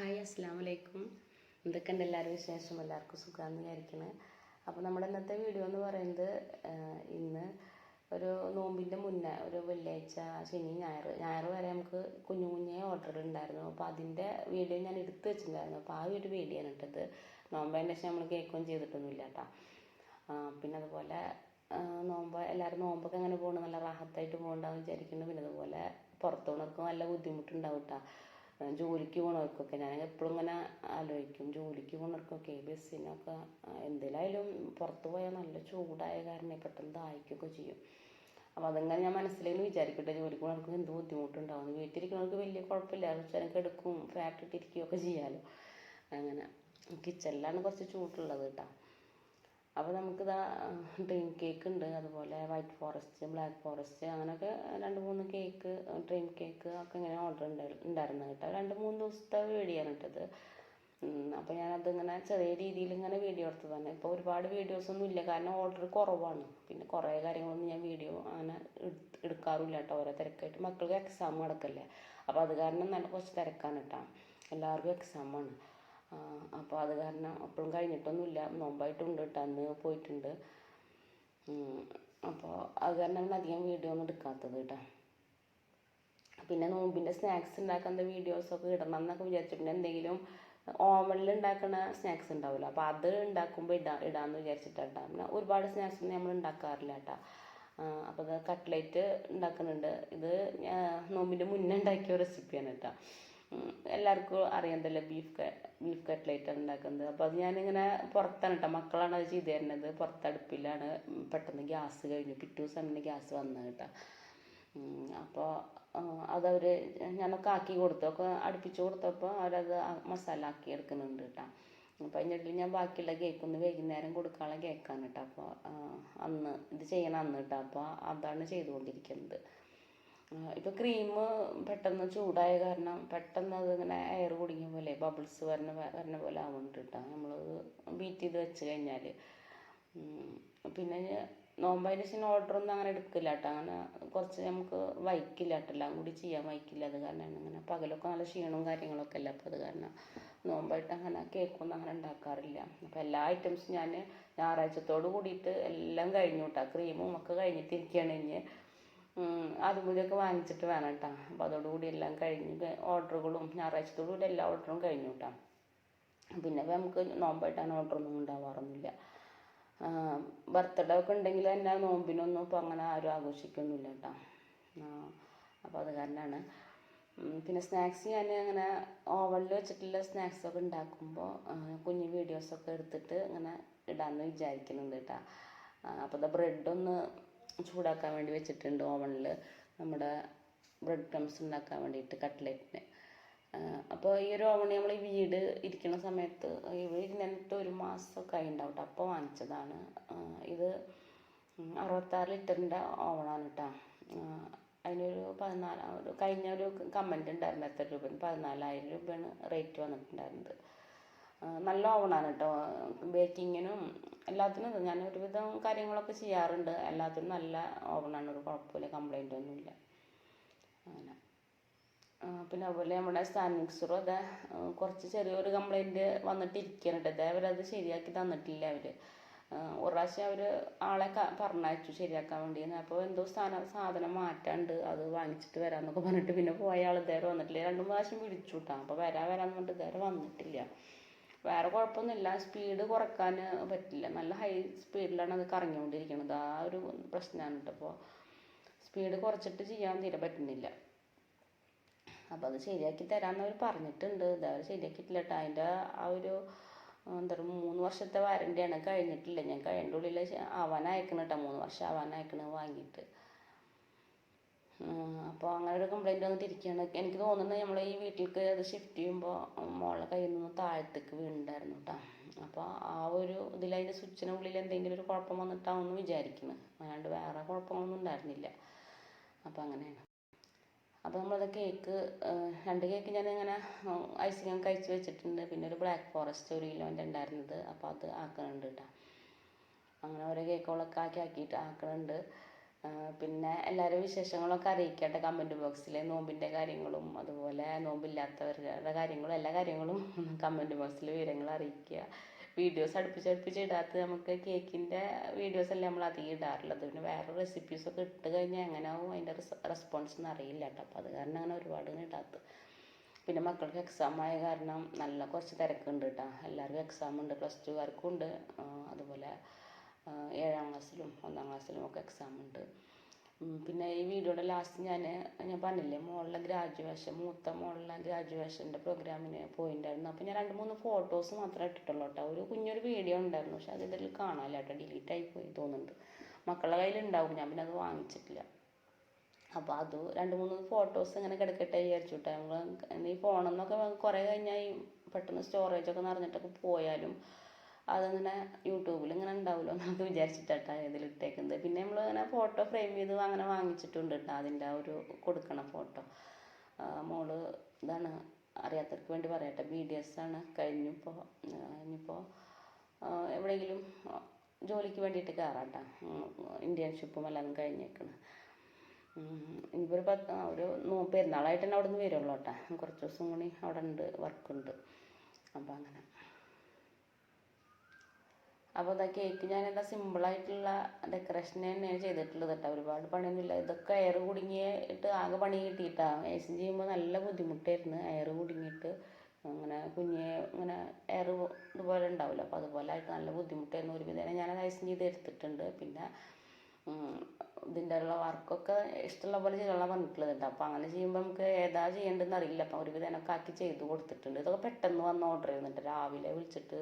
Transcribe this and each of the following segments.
Hi അസ്സാം വലൈക്കും എന്തൊക്കെയുണ്ട് എല്ലാവരും വിശേഷം? എല്ലാവർക്കും സുഖമാണെന്ന് വിചാരിക്കണേ. അപ്പോൾ നമ്മുടെ ഇന്നത്തെ വീഡിയോ എന്ന് പറയുന്നത് ഇന്ന് ഒരു നോമ്പിന്റെ മുന്നേ ഒരു വെള്ളിയാഴ്ച ശനി ഞായർ. ഞായർ വരെ നമുക്ക് കുഞ്ഞു കുഞ്ഞേ ഓർഡർ ഉണ്ടായിരുന്നു അപ്പോൾ അതിന്റെ വീഡിയോ ഞാൻ എടുത്തു വെച്ചിട്ടുണ്ടായിരുന്നു. അപ്പോൾ ആ ഒരു വീഡിയോ ആണ് ഇട്ടത്. നോമ്പതിന്റെ ശേഷം നമ്മൾ കേൾക്കുകയും ചെയ്തിട്ടൊന്നുമില്ല കേട്ടോ പിന്നെ അതുപോലെ നോമ്പ് എല്ലാവരും നോമ്പൊക്കെ എങ്ങനെ പോകണം നല്ല റാഹത്തായിട്ട് പോകണ്ടാവും വിചാരിക്കുന്നു. പിന്നെ അതുപോലെ പുറത്ത് പോകണവർക്ക് നല്ല ബുദ്ധിമുട്ടുണ്ടാവും കേട്ടോ ജോലിക്ക് പോണവർക്കൊക്കെ ഞാൻ എപ്പോഴും ഇങ്ങനെ ആലോചിക്കും ജോലിക്ക് പോണവർക്കൊക്കെ ബസ്സിനൊക്കെ എന്തിലായാലും പുറത്ത് പോയാൽ നല്ല ചൂടായ കാരണം പെട്ടെന്ന് ദാഹിക്കുകയൊക്കെ ചെയ്യും. അപ്പോൾ അതങ്ങനെ ഞാൻ മനസ്സിലേക്ക് വിചാരിക്കട്ടെ ജോലിക്ക് പോണവർക്ക് എന്ത് ബുദ്ധിമുട്ടുണ്ടാവും. വീട്ടിലിരിക്കുന്നവർക്ക് വലിയ കുഴപ്പമില്ല കുറച്ച് എടുക്കും ഫാറ്റ് ഇട്ടിരിക്കുകയൊക്കെ ചെയ്യാമല്ലോ അങ്ങനെ കിച്ചണിലാണ് കുറച്ച് ചൂടുള്ളത് കേട്ടോ. അപ്പോൾ നമുക്ക് ഇതാ ഡ്രീം കേക്ക് ഉണ്ട്. അതുപോലെ വൈറ്റ് ഫോറസ്റ്റ് ബ്ലാക്ക് ഫോറസ്റ്റ് അങ്ങനെയൊക്കെ രണ്ട് മൂന്ന് കേക്ക് ഡ്രീം കേക്ക് ഒക്കെ ഇങ്ങനെ ഓർഡർ ഉണ്ടായിരുന്നു കേട്ടോ. രണ്ട് മൂന്ന് ദിവസത്തെ വീഡിയോ ആണ് ഇട്ടത് അപ്പോൾ ഞാനതിങ്ങനെ ചെറിയ രീതിയിൽ ഇങ്ങനെ വീഡിയോ എടുത്തതാണ്. ഇപ്പോൾ ഒരുപാട് വീഡിയോസ് ഒന്നും ഇല്ല. കാരണം ഓർഡർ കുറവാണ്. പിന്നെ കുറേ കാര്യങ്ങളൊന്നും ഞാൻ വീഡിയോ അങ്ങനെ എടുക്കാറില്ല കേട്ടോ. ഓരോ തിരക്കായിട്ട്. മക്കൾക്ക് എക്സാം നടക്കല്ലേ. അപ്പോൾ അത് കാരണം നല്ല കുറച്ച് തിരക്കാണ് കേട്ടോ. എല്ലാവർക്കും എക്സാമാണ് അപ്പോൾ അത് കാരണം അപ്പോഴും കഴിഞ്ഞിട്ടൊന്നുമില്ല. നോമ്പായിട്ടുണ്ട് കേട്ടോ. അന്ന് പോയിട്ടുണ്ട്. അപ്പോൾ അത് കാരണം അധികം വീഡിയോ ഒന്നും എടുക്കാത്തത് കേട്ടോ. പിന്നെ നോമ്പിന്റെ സ്നാക്സ് ഉണ്ടാക്കുന്ന വീഡിയോസൊക്കെ ഇടണം എന്നൊക്കെ വിചാരിച്ചിട്ടുണ്ട് എന്തെങ്കിലും ഓവനിൽ ഉണ്ടാക്കുന്ന സ്നാക്സ് ഉണ്ടാവില്ല അപ്പോൾ അത് ഉണ്ടാക്കുമ്പോൾ ഇടാ ഇടാമെന്ന് വിചാരിച്ചിട്ടാട്ടാ പിന്നെ ഒരുപാട് സ്നാക്സ് ഒന്നും നമ്മൾ ഉണ്ടാക്കാറില്ല കേട്ടോ. അപ്പോൾ കട്ട്ലേറ്റ് ഉണ്ടാക്കുന്നുണ്ട്. ഇത് നോമ്പിന്റെ മുന്നേ ഉണ്ടാക്കിയ റെസിപ്പിയാണ് കേട്ടോ. എല്ലാവർക്കും അറിയാന്തല്ലോ ബീഫ് ബീഫ് കട്ട്ലേറ്റ് ഉണ്ടാക്കുന്നത്. അപ്പോൾ അത് ഞാനിങ്ങനെ പുറത്താണ് കേട്ടോ മക്കളാണ് അത് ചെയ്ത് തരുന്നത്. പുറത്തടുപ്പിലാണ്. പെട്ടെന്ന് ഗ്യാസ് കഴിഞ്ഞു. പിറ്റേ ദിവസം തന്നെ ഗ്യാസ് വന്നത് കേട്ടോ. അപ്പോൾ അതവർ ഞാനൊക്കെ ആക്കി കൊടുത്തു. ഒക്കെ അടുപ്പിച്ച് കൊടുത്തപ്പോൾ അവരത് മസാല ആക്കി എടുക്കുന്നുണ്ട് കേട്ടോ അപ്പോൾ അതിന്റെ ഞാൻ ബാക്കിയുള്ള കേക്ക് ഒന്ന് വൈകുന്നേരം കൊടുക്കാനുള്ള കേക്കാണ് കേട്ടോ അപ്പോൾ അന്ന് ഇത് ചെയ്യണം അന്ന് കേട്ടോ അപ്പോൾ അതാണ് ചെയ്തുകൊണ്ടിരിക്കുന്നത്. ഇപ്പോൾ ക്രീം പെട്ടെന്ന് ചൂടായ കാരണം പെട്ടെന്ന് അതിങ്ങനെ എയർ കുടുങ്ങിയ പോലെ ബബിൾസ് വരണ വരണ പോലെ ആവുന്നുണ്ട് കേട്ടോ നമ്മളത് ബീറ്റ് ചെയ്ത് വെച്ച് കഴിഞ്ഞാൽ പിന്നെ നോമ്പതിന് ശേഷം ഓർഡറൊന്നും അങ്ങനെ എടുക്കില്ല കേട്ടോ അങ്ങനെ കുറച്ച് നമുക്ക് വൈക്കില്ല കേട്ടോ എല്ലാം കൂടി ചെയ്യാൻ വൈക്കില്ല. അത് കാരണം അങ്ങനെ പകലൊക്കെ നല്ല ക്ഷീണവും കാര്യങ്ങളൊക്കെ അല്ല. അപ്പോൾ അത് കാരണം നോമ്പായിട്ട് അങ്ങനെ കേക്കൊന്നും അങ്ങനെ ഉണ്ടാക്കാറില്ല. അപ്പോൾ എല്ലാ ഐറ്റംസും ഞാൻ ഞായറാഴ്ചത്തോട് കൂടിയിട്ട് എല്ലാം കഴിഞ്ഞു കേട്ടോ ക്രീമും ഒക്കെ കഴിഞ്ഞിട്ടിരിക്കുകയാണ് ഇനി. അതുകൂടിയൊക്കെ വാങ്ങിച്ചിട്ട് വേണം കേട്ടോ അപ്പോൾ അതോടുകൂടി എല്ലാം കഴിഞ്ഞ് ഓർഡറുകളും ഞായറാഴ്ചത്തോടു കൂടി എല്ലാ ഓർഡറും കഴിഞ്ഞു കേട്ടോ പിന്നെ നമുക്ക് നോമ്പായിട്ടാണ് ഓർഡറൊന്നും ഉണ്ടാവാറൊന്നുമില്ല. ബർത്ത്ഡേ ഒക്കെ ഉണ്ടെങ്കിൽ തന്നെ നോമ്പിനൊന്നും ഇപ്പോൾ അങ്ങനെ ആരും ആഘോഷിക്കൊന്നുമില്ല കേട്ടോ അപ്പോൾ അത് കാരണമാണ് പിന്നെ സ്നാക്സ് ഞാൻ അങ്ങനെ ഓവനിൽ വെച്ചിട്ടുള്ള സ്നാക്സൊക്കെ ഉണ്ടാക്കുമ്പോൾ കുഞ്ഞു വീഡിയോസൊക്കെ എടുത്തിട്ട് ഇങ്ങനെ ഇടാമെന്ന് വിചാരിക്കുന്നുണ്ട് കേട്ടോ. അപ്പോൾ ഇത് ബ്രെഡൊന്ന് ചൂടാക്കാൻ വേണ്ടി വെച്ചിട്ടുണ്ട് ഓവനിൽ നമ്മുടെ ബ്രെഡ് ക്രംസ് ഉണ്ടാക്കാൻ വേണ്ടിയിട്ട് കട്ട്ലറ്റിന് അപ്പോൾ ഈ ഒരു ഓവണി നമ്മൾ ഈ വീട് ഇരിക്കുന്ന സമയത്ത് ഇവിടെ ഇരുന്നിട്ട് ഒരു മാസമൊക്കെ ആയിണ്ടാവും കേട്ടോ അപ്പോൾ വാങ്ങിച്ചതാണ്. ഇത് അറുപത്താറ് ലിറ്ററിന്റെ ഓവണാണ് കേട്ടോ അതിനൊരു പതിനാല് ഒരു കഴിഞ്ഞ ഒരു കമന്റ് ഉണ്ടായിരുന്നു എത്ര രൂപ പതിനാലായിരം രൂപയാണ് റേറ്റ് വന്നിട്ടുണ്ടായിരുന്നത്. നല്ല ഓവണാണ് കേട്ടോ. ബേക്കിങ്ങിനും എല്ലാത്തിനും ഞാൻ ഒരുവിധം കാര്യങ്ങളൊക്കെ ചെയ്യാറുണ്ട്. എല്ലാത്തിനും നല്ല ഓവണാണ് ഒരു കുഴപ്പമില്ല കംപ്ലൈന്റ് ഒന്നുമില്ല. അങ്ങനെ. പിന്നെ അതുപോലെ നമ്മുടെ സ്റ്റാൻഡ് മിക്സറും അതെ കുറച്ച് ചെറിയൊരു കംപ്ലൈന്റ് വന്നിട്ടിരിക്കുന്നുണ്ട് ഇതേ അവരത് ശരിയാക്കി തന്നിട്ടില്ല അവർ ഒരു പ്രാവശ്യം അവർ ആളെ പറഞ്ഞയച്ചു ശരിയാക്കാൻ വേണ്ടി അപ്പോൾ എന്തോ സ്ഥാനം സാധനം മാറ്റാണ്ട് അത് വാങ്ങിച്ചിട്ട് വരാമെന്നൊക്കെ പറഞ്ഞിട്ട് പിന്നെ പോയ ആൾ ഇതേറെ വന്നിട്ടില്ല. രണ്ടു പ്രാവശ്യം വിളിച്ചു കിട്ടാം. അപ്പോൾ വരാൻ വരാമെന്ന് പറഞ്ഞിട്ട് ഇതേറെ വന്നിട്ടില്ല. വേറെ കുഴപ്പമൊന്നുമില്ല. സ്പീഡ് കുറയ്ക്കാൻ പറ്റില്ല. നല്ല ഹൈ സ്പീഡിലാണ് അത് കറങ്ങിക്കൊണ്ടിരിക്കുന്നത്. ആ ഒരു പ്രശ്നമാണ് അപ്പോൾ സ്പീഡ് കുറച്ചിട്ട് ചെയ്യാൻ തീരെ പറ്റുന്നില്ല. അപ്പോൾ അത് ശരിയാക്കി തരാമെന്ന് അവർ പറഞ്ഞിട്ടുണ്ട്. ഇതവർ ശരിയാക്കിയിട്ടില്ല കേട്ടോ അതിന്റെ ആ ഒരു എന്താ പറയുക മൂന്ന് വർഷത്തെ വാരണ്ടിയാണ് കഴിഞ്ഞിട്ടില്ല. ഞാൻ കഴിഞ്ഞ ഉള്ളിൽ ആവാൻ അയക്കണം കേട്ടോ മൂന്ന് വർഷം ആവാൻ അയക്കണം വാങ്ങിയിട്ട്. അപ്പോൾ അങ്ങനെ ഒരു കംപ്ലൈന്റ് വന്നിട്ട് ഇരിക്കുകയാണ് എനിക്ക് തോന്നുന്നത് നമ്മൾ ഈ വീട്ടിലേക്ക് അത് ഷിഫ്റ്റ് ചെയ്യുമ്പോൾ മോളെ കയ്യിൽ നിന്ന് താഴത്തേക്ക് വീണിട്ടുണ്ടായിരുന്നു കേട്ടോ അപ്പോൾ ആ ഒരു ഇതിൽ അതിന്റെ സ്വിച്ചിനുള്ളിൽ എന്തെങ്കിലും ഒരു കുഴപ്പം വന്നിട്ടാണെന്ന് വിചാരിക്കുന്നു അല്ലാണ്ട് വേറെ കുഴപ്പങ്ങളൊന്നും ഉണ്ടായിരുന്നില്ല. അപ്പോൾ അങ്ങനെയാണ്. അപ്പോൾ നമ്മളത് കേക്ക് രണ്ട് കേക്ക് ഞാൻ ഇങ്ങനെ ഐസിങ് കഴിച്ച് വെച്ചിട്ടുണ്ട്. പിന്നെ ഒരു ബ്ലാക്ക് ഫോറസ്റ്റ് ഒരു കിലോന്റെ ഉണ്ടായിരുന്നത്. അപ്പോൾ അത് ആക്കുന്നുണ്ട് കേട്ടോ അങ്ങനെ ഓരോ കേക്കുകളൊക്കെ ആക്കി ആക്കിയിട്ട് ആക്കുന്നുണ്ട് പിന്നെ എല്ലാവരും വിശേഷങ്ങളൊക്കെ അറിയിക്കട്ടെ കമന്റ് ബോക്സിൽ നോമ്പിന്റെ കാര്യങ്ങളും അതുപോലെ നോമ്പില്ലാത്തവരുടെ കാര്യങ്ങളും എല്ലാ കാര്യങ്ങളും കമന്റ് ബോക്സിൽ വിവരങ്ങൾ അറിയിക്കുക. വീഡിയോസ് അടുപ്പിച്ചടുപ്പിച്ച് ഇടാത്ത നമുക്ക് കേക്കിന്റെ വീഡിയോസ് അല്ലേ നമ്മൾ അധികം ഇടാറുള്ളത്. പിന്നെ വേറെ റെസിപ്പീസൊക്കെ ഇട്ട് കഴിഞ്ഞാൽ എങ്ങനെയാവും അതിന്റെ റെസ്പോൺസ് എന്ന് അറിയില്ല കേട്ടോ. അപ്പോൾ അത് കാരണം അങ്ങനെ ഒരുപാട് ഇടാത്തത് പിന്നെ മക്കൾക്ക് എക്സാം ആയ കാരണം നല്ല കുറച്ച് തിരക്കുണ്ട് കേട്ടോ. എല്ലാവർക്കും എക്സാം ഉണ്ട് പ്ലസ് ടുകാർക്കും ഉണ്ട്. അതുപോലെ ഏഴാം ക്ലാസ്സിലും ഒന്നാം ക്ലാസ്സിലും ഒക്കെ എക്സാം ഉണ്ട്. പിന്നെ ഈ വീഡിയോയുടെ ലാസ്റ്റ് ഞാൻ ഞാൻ പറഞ്ഞില്ലേ മോളിലെ ഗ്രാജുവേഷൻ മൂത്ത മോളിലെ ഗ്രാജുവേഷന്റെ പ്രോഗ്രാമിന് പോയിട്ടുണ്ടായിരുന്നു അപ്പോൾ ഞാൻ രണ്ട് മൂന്ന് ഫോട്ടോസ് മാത്രമേ ഇട്ടിട്ടുള്ളൂ കേട്ടോ. ഒരു കുഞ്ഞൊരു വീഡിയോ ഉണ്ടായിരുന്നു പക്ഷെ അത് ഇതിൽ കാണാനില്ല കേട്ടോ. ഡിലീറ്റ് ആയി പോയി തോന്നുന്നുണ്ട്. മക്കളുടെ കയ്യിലുണ്ടാവും ഞാൻ പിന്നെ അത് വാങ്ങിച്ചിട്ടില്ല. അപ്പോൾ അത് രണ്ട് മൂന്ന് ഫോട്ടോസ് ഇങ്ങനെ കിടക്കട്ടെ വിചാരിച്ചു കേട്ടോ. നമ്മൾ ഈ ഫോണെന്നൊക്കെ കുറേ കഴിഞ്ഞാൽ പെട്ടെന്ന് സ്റ്റോറേജൊക്കെ നിറഞ്ഞിട്ടൊക്കെ പോയാലും അതിങ്ങനെ യൂട്യൂബിൽ ഇങ്ങനെ ഉണ്ടാവുമല്ലോ എന്നൊക്കെ ഇതിൽ ഇതിലിട്ടേക്കുന്നത് പിന്നെ നമ്മൾ അങ്ങനെ ഫോട്ടോ ഫ്രെയിം ചെയ്ത് അങ്ങനെ വാങ്ങിച്ചിട്ടുണ്ട് കേട്ടോ. അതിന്റെ ആ ഒരു കൊടുക്കണ ഫോട്ടോ മോൾ ഇതാണ് അറിയാത്തവർക്ക് വേണ്ടി പറയട്ടെ. ബി ഡി എസ് ആണ് കഴിഞ്ഞു ഇപ്പോൾ ഇനിയിപ്പോൾ എവിടെയെങ്കിലും ജോലിക്ക് വേണ്ടിയിട്ട് കയറാട്ടാ. ഇന്റേൺഷിപ്പും എല്ലാം കഴിഞ്ഞേക്കണ്. ഇനിയിപ്പോൾ ഒരു പത്ത് ഒരു പെരുന്നാളായിട്ട് തന്നെ അവിടെ നിന്ന് വരുള്ളൂ കേട്ടോ. കുറച്ച് ദിവസം കൂടി അവിടെ ഉണ്ട് വർക്കുണ്ട് അപ്പോൾ അങ്ങനെ. അപ്പോൾ ഇതാ കേക്ക് ഞാൻ ഞാനെന്താ സിമ്പിളായിട്ടുള്ള ഡെക്കറേഷൻ തന്നെയാണ് ചെയ്തിട്ടുള്ളത് കേട്ടോ ഒരുപാട് പണിയൊന്നുമില്ല. ഇതൊക്കെ എയർ കുടുങ്ങിയിട്ട് ആകെ പണി കിട്ടിയിട്ടാ. ഏസിൻ ചെയ്യുമ്പോൾ നല്ല ബുദ്ധിമുട്ടായിരുന്നു. എയർ കുടുങ്ങിയിട്ട് അങ്ങനെ കുഞ്ഞ് ഇങ്ങനെ എയർ ഇതുപോലെ ഉണ്ടാവില്ല അപ്പോൾ അതുപോലെ ആയിട്ട് നല്ല ബുദ്ധിമുട്ടായിരുന്നു. ഒരു വിധേന ഞാനത് ഐസിൻ ചെയ്ത് എടുത്തിട്ടുണ്ട്. പിന്നെ ഇതിന്റെ ഉള്ള വർക്കൊക്കെ ഇഷ്ടമുള്ള പോലെ ചെയ്യാനുള്ള പറഞ്ഞിട്ടുള്ളത് അപ്പോൾ അങ്ങനെ ചെയ്യുമ്പോൾ നമുക്ക് ഏതാ ചെയ്യേണ്ടതെന്ന് അറിയില്ല. അപ്പോൾ ഒരു വിധേനൊക്കെ ആക്കി ചെയ്ത് കൊടുത്തിട്ടുണ്ട്. ഇതൊക്കെ പെട്ടെന്ന് വന്ന് ഓർഡർ ചെയ്യുന്നുണ്ട്. രാവിലെ വിളിച്ചിട്ട്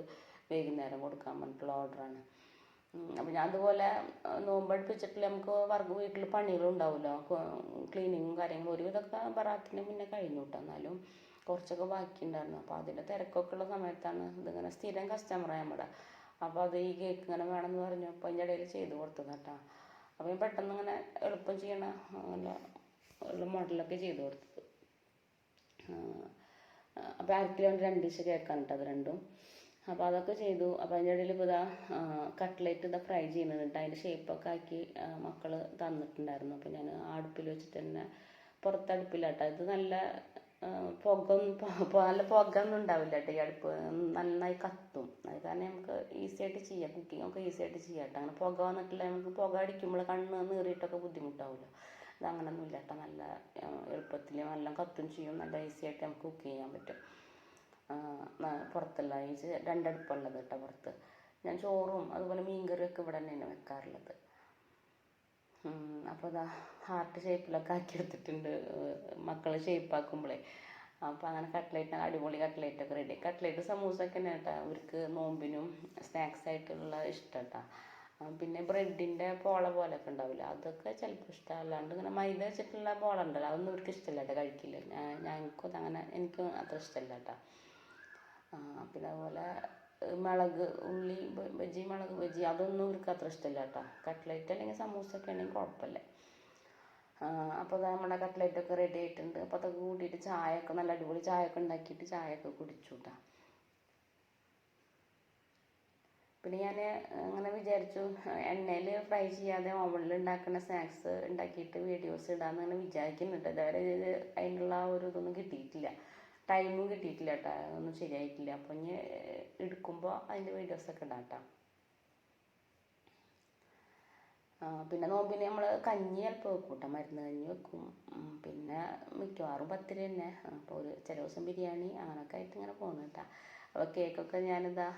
വൈകുന്നേരം കൊടുക്കാൻ പറഞ്ഞിട്ടുള്ള ഓർഡറാണ് അപ്പം ഞാൻ അതുപോലെ നോമ്പടുപ്പിച്ചിട്ടില്ല നമുക്ക് വർക്ക് വീട്ടിൽ പണികളും ഉണ്ടാവുമല്ലോ. ക്ലീനിങ്ങും കാര്യങ്ങളും ഒരുവിധമൊക്കെ ബറാത്തിന് മുന്നേ കഴിഞ്ഞു കേട്ടോ എന്നാലും കുറച്ചൊക്കെ ബാക്കി ഉണ്ടായിരുന്നു അപ്പോൾ അതിന്റെ തിരക്കൊക്കെ ഉള്ള സമയത്താണ് ഇതിങ്ങനെ സ്ഥിരം കസ്റ്റമറാണ് നമ്മുടെ. അപ്പോൾ അത് ഈ കേക്ക് ഇങ്ങനെ വേണമെന്ന് പറഞ്ഞു. അപ്പോൾ അതിന്റെ ഇടയിൽ ചെയ്ത് കൊടുത്തത് കേട്ടോ ഞാൻ പെട്ടെന്ന് ഇങ്ങനെ എളുപ്പം ചെയ്യണ ഉള്ള മോഡലൊക്കെ ചെയ്ത് കൊടുത്തത്. അപ്പോൾ അര കിലോ രണ്ട് ദിവസം കേക്കാണ് കേട്ടോ അത് രണ്ടും. അപ്പോൾ അതൊക്കെ ചെയ്തു. അപ്പോൾ അതിന്റെ ഇടയിൽ ഇപ്പോൾ ഇതാ കട്ട്ലേറ്റ് ഇതാ ഫ്രൈ ചെയ്യുന്നുണ്ട് അതിന്റെ ഷേപ്പൊക്കെ ആക്കി മക്കൾ തന്നിട്ടുണ്ടായിരുന്നു. അപ്പോൾ ഞാൻ അടുപ്പിൽ വെച്ചിട്ട് തന്നെ പുറത്തടുപ്പിലാട്ടോ ഇത് നല്ല പുക നല്ല പുക ഒന്നും ഉണ്ടാവില്ല കേട്ടോ ഈ അടുപ്പ്. നന്നായി കത്തും. അത് കാരണം നമുക്ക് ഈസി ആയിട്ട് ചെയ്യാം. കുക്കിംഗ് ഒക്കെ ഈസി ആയിട്ട് ചെയ്യാം കേട്ടോ. അങ്ങനെ പുക വന്നിട്ടില്ല. നമുക്ക് പുക അടിക്കുമ്പോൾ കണ്ണ് നീറിയിട്ടൊക്കെ ബുദ്ധിമുട്ടാവില്ല. ഇത് അങ്ങനൊന്നും ഇല്ല കേട്ടോ. നല്ല എളുപ്പത്തിൽ നല്ല കത്തും ചെയ്യും. നല്ല ഈസി ആയിട്ട് നമുക്ക് കുക്ക് ചെയ്യാൻ പറ്റും. പുറത്തുള്ള ഈ രണ്ടടുപ്പുള്ളത് കേട്ടോ പുറത്ത്. ഞാൻ ചോറും അതുപോലെ മീൻകറിയൊക്കെ ഇവിടെ തന്നെയാണ് വെക്കാറുള്ളത്. അപ്പോൾ അതാ ഹാർട്ട് ഷേപ്പിലൊക്കെ ആക്കി എടുത്തിട്ടുണ്ട് മക്കൾ ഷേപ്പാക്കുമ്പോഴേ അപ്പോൾ അങ്ങനെ കട്ട്ലേറ്റ് അടിപൊളി കട്ട്ലേറ്റ് ഒക്കെ റെഡി കട്ട്ലേറ്റ് സമൂസൊക്കെ തന്നെ കേട്ടോ അവർക്ക് നോമ്പിനും സ്നാക്സ് ആയിട്ടുള്ള ഇഷ്ടം കേട്ടോ. പിന്നെ ബ്രെഡിന്റെ പോള പോലെയൊക്കെ ഉണ്ടാവില്ല? അതൊക്കെ ചിലപ്പോൾ ഇഷ്ടം. അല്ലാണ്ട് ഇങ്ങനെ മൈദ വെച്ചിട്ടുള്ള പോള ഉണ്ടല്ലോ അതൊന്നും ഇവർക്ക് ഇഷ്ടമല്ല കേട്ടോ കഴിക്കില്ല ഞാൻ ഞങ്ങൾക്കും അങ്ങനെ എനിക്കും അത്ര ഇഷ്ടമല്ല കേട്ടോ. പിന്നെ അതുപോലെ മുളക് ഉള്ളി ബജി മുളക് ബജി അതൊന്നും അവർക്ക് അത്ര ഇഷ്ടമില്ല കേട്ടോ കട്ട്ലേറ്റ് അല്ലെങ്കിൽ സമൂസ ആണെങ്കിൽ കുഴപ്പമില്ല. അപ്പോൾ നമ്മുടെ കട്ട്ലേറ്റ് ഒക്കെ റെഡി ആയിട്ടുണ്ട്. അപ്പോൾ അതൊക്കെ കൂട്ടിയിട്ട് ചായ ഒക്കെ നല്ല അടിപൊളി ചായ ഒക്കെ ഉണ്ടാക്കിയിട്ട് ചായ ഒക്കെ കുടിച്ചു കേട്ടോ പിന്നെ ഞാൻ അങ്ങനെ വിചാരിച്ചു എണ്ണയിൽ ഫ്രൈ ചെയ്യാതെ ഓവണിൽ ഉണ്ടാക്കുന്ന സ്നാക്സ് ഉണ്ടാക്കിയിട്ട് വീഡിയോസ് ഇടാമെന്ന് അങ്ങനെ വിചാരിക്കുന്നുണ്ട്. ഇതുവരെ ഇത് അതിനുള്ള ആ ഒരു ഇതൊന്നും കിട്ടിയിട്ടില്ല. ടൈമും കിട്ടിയിട്ടില്ല കേട്ടോ ഒന്നും ശരിയായിട്ടില്ല. അപ്പോൾ ഇനി എടുക്കുമ്പോൾ അതിന്റെ വീഡിയോസൊക്കെ ഇടാം കേട്ടോ പിന്നെ നോമ്പിന് നമ്മൾ കഞ്ഞി ചിലപ്പോൾ വെക്കും കേട്ടോ മരുന്ന് കഞ്ഞി വെക്കും. പിന്നെ മിക്കവാറും പത്തിരി തന്നെ. അപ്പോൾ ഒരു ചില ദിവസം ബിരിയാണി അങ്ങനെയൊക്കെ ആയിട്ട് ഇങ്ങനെ പോകുന്നു കേട്ടോ അപ്പോൾ കേക്കൊക്കെ ഞാനിതാ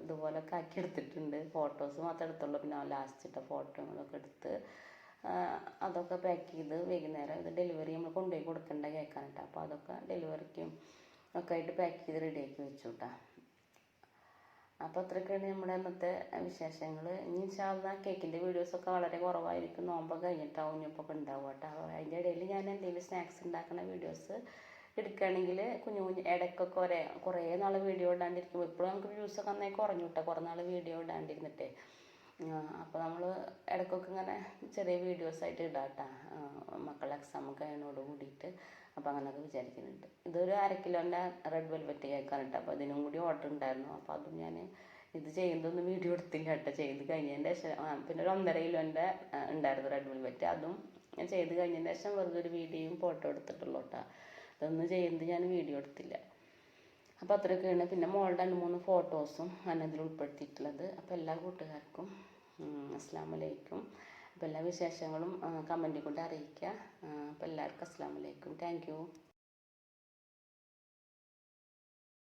ഇതുപോലൊക്കെ ആക്കി എടുത്തിട്ടുണ്ട്. ഫോട്ടോസ് മാത്രമേ എടുത്തുള്ളൂ. പിന്നെ ലാസ്റ്റ് ഇട്ട ഫോട്ടോകളൊക്കെ എടുത്ത് അതൊക്കെ പാക്ക് ചെയ്ത് വൈകുന്നേരം ഇത് ഡെലിവറി നമ്മൾ കൊണ്ടുപോയി കൊടുക്കേണ്ട കേക്കാണ് അപ്പോൾ അതൊക്കെ ഡെലിവറിക്കും ഒക്കെ ആയിട്ട് പാക്ക് ചെയ്ത് റെഡിയാക്കി വെച്ചു അപ്പോൾ അത്രയൊക്കെയാണ് നമ്മുടെ ഇന്നത്തെ വിശേഷങ്ങൾ ഇനി ഇൻഷാല്ല കേക്കിന്റെ വീഡിയോസൊക്കെ വളരെ കുറവായിരിക്കും. നോമ്പൊക്കെ കഴിഞ്ഞിട്ടാവും ഇനിയിപ്പോൾ ഉണ്ടാവും കേട്ടോ അതിന്റെ ഇടയിൽ ഞാൻ എന്തെങ്കിലും സ്നാക്സ് ഉണ്ടാക്കുന്ന വീഡിയോസ് എടുക്കുകയാണെങ്കിൽ കുഞ്ഞു കുഞ്ഞു ഇടയ്ക്കൊക്കെ ഒരേ കുറേ നാൾ വീഡിയോ ഇടാണ്ടിരിക്കുമ്പോൾ ഇപ്പോഴും നമുക്ക് വ്യൂസൊക്കെ നന്നായി കുറഞ്ഞു കേട്ടോ കുറേ നാൾ വീഡിയോ ഇടാണ്ടിരുന്നിട്ടേ. അപ്പോൾ നമ്മൾ ഇടയ്ക്കൊക്കെ ഇങ്ങനെ ചെറിയ വീഡിയോസ് ആയിട്ട് ഇടാട്ടാ. മക്കളെ മക്കളുടെ എക്സാം ഒക്കെ അതിനോട് കൂടിയിട്ട്. അപ്പോൾ അങ്ങനെയൊക്കെ വിചാരിക്കുന്നുണ്ട്. ഇതൊരു അര കിലോന്റെ റെഡ് വെൽവെറ്റ് കേക്കാണ് കേട്ടോ അപ്പോൾ അതിനും കൂടി ഓർഡർ ഉണ്ടായിരുന്നു. അപ്പോൾ അതും ഞാൻ ഇത് ചെയ്യുന്നതൊന്നും വീഡിയോ എടുത്തില്ല കേട്ടോ ചെയ്ത് കഴിഞ്ഞതിന്റെ ശേഷം പിന്നെ ഒരു ഒന്നര കിലോന്റെ ഉണ്ടായിരുന്നു റെഡ് വെൽവെറ്റ് അതും ഞാൻ ചെയ്ത് കഴിഞ്ഞതിന്റെ ശേഷം വെറുതെ ഒരു വീഡിയോയും ഫോട്ടോ എടുത്തിട്ടുള്ളൂ കേട്ടോ അതൊന്നും ചെയ്യുന്നത് ഞാൻ വീഡിയോ എടുത്തില്ല. അപ്പോൾ അത്രയൊക്കെയാണ്. പിന്നെ മോളുടെ രണ്ട് മൂന്ന് ഫോട്ടോസും അതിൽ ഉൾപ്പെടുത്തിയിട്ടുള്ളത്. അപ്പോൾ എല്ലാ കൂട്ടുകാർക്കും അസ്സാം വലൈക്കും അപ്പോൾ എല്ലാ വിശേഷങ്ങളും കമന്റിൽ കൊണ്ട് അറിയിക്കുക. അപ്പോൾ എല്ലാവർക്കും അസ്സാം വലൈക്കും താങ്ക്